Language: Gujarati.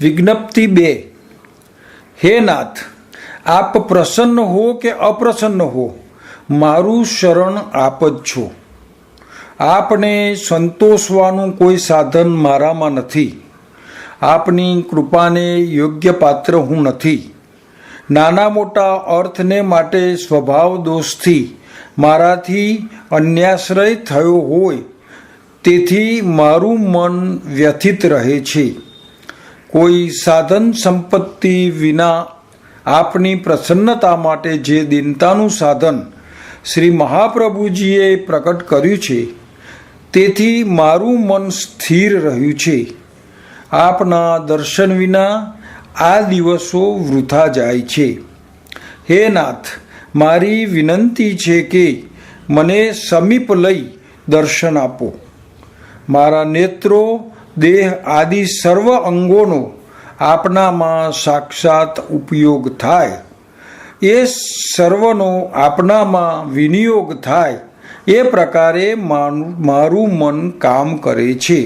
વિજ્ઞપ્તિ બે. હે નાથ, આપ પ્રસન્ન હો કે અપ્રસન્ન હો? મારું શરણ આપ જ છો. આપને સંતોષવાનું કોઈ સાધન મારામાં નથી. આપની કૃપાને યોગ્ય પાત્ર હું નથી. નાના મોટા અર્થને માટે સ્વભાવ દોષથી મારાથી અન્યાશ્રય થયો હોય, તેથી મારું મન વ્યથિત રહે છે. કોઈ સાધન સંપત્તિ વિના આપની પ્રસન્નતા માટે જે દિનતાનું સાધન શ્રી મહાપ્રભુજીએ પ્રકટ કર્યું છે, તેથી મારું મન સ્થિર રહ્યું છે. આપના દર્શન વિના આ દિવસો વૃથા જાય છે. હે નાથ, મારી વિનંતી છે કે મને સમીપ લઈ દર્શન આપો. મારા નેત્રો દેહ આદિ સર્વ અંગોનો આપનામાં સાક્ષાત ઉપયોગ થાય. એ સર્વનો આપનામાં વિનિયોગ થાય. એ પ્રકારે મારું મન કામ કરે છે.